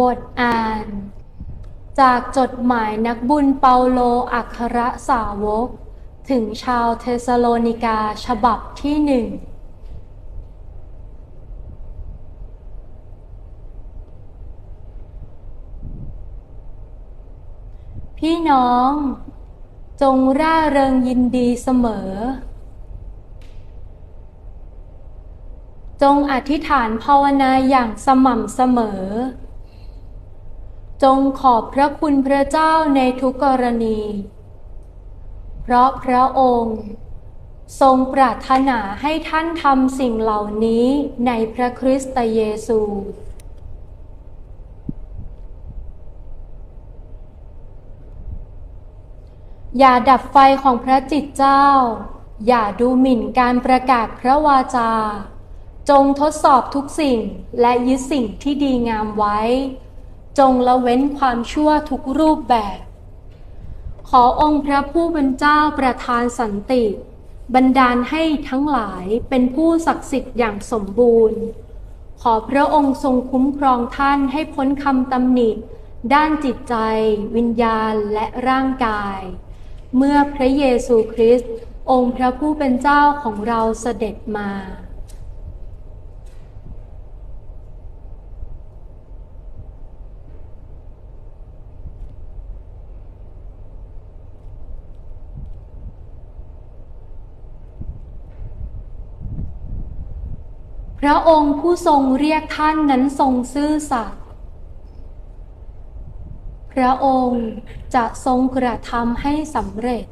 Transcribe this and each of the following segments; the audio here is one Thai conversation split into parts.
บทอ่าน จากจดหมายนักบุญเปาโลอัครสาวก ถึงชาวเทสโลนิกาฉบับที่หนึ่งพี่น้อง จงร่าเริงยินดีเสมอ จงอธิษฐานภาวนาอย่างสม่ำเสมอ จงขอบพระคุณพระเจ้าในทุกกรณี เพราะพระองค์ ทรงปรารถนาให้ท่านทำสิ่งเหล่านี้ในพระคริสต์เยซู อย่าดับไฟของพระจิตเจ้า อย่าดูหมิ่นการประกาศพระวาจา จงทดสอบทุกสิ่งและยึดสิ่งที่ดีงามไว้ จงละเว้นความชั่วทุกรูปแบบ ขอองค์พระผู้เป็นเจ้าประทานสันติ บันดาลให้ทั้งหลายเป็นผู้ศักดิ์สิทธิ์อย่างสมบูรณ์ ขอพระองค์ทรงคุ้มครองท่านให้พ้นคำตำหนิ ด้านจิตใจ วิญญาณและร่างกาย เมื่อพระเยซูคริสต์องค์พระผู้เป็นเจ้าของเราเสด็จมา พระองค์ผู้ทรงเรียกท่านนั้นทรงซื่อสัตย์พระองค์จะทรงกระทำให้สำเร็จ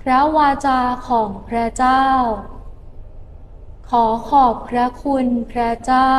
พระวาจาของพระเจ้า ขอขอบพระคุณพระเจ้า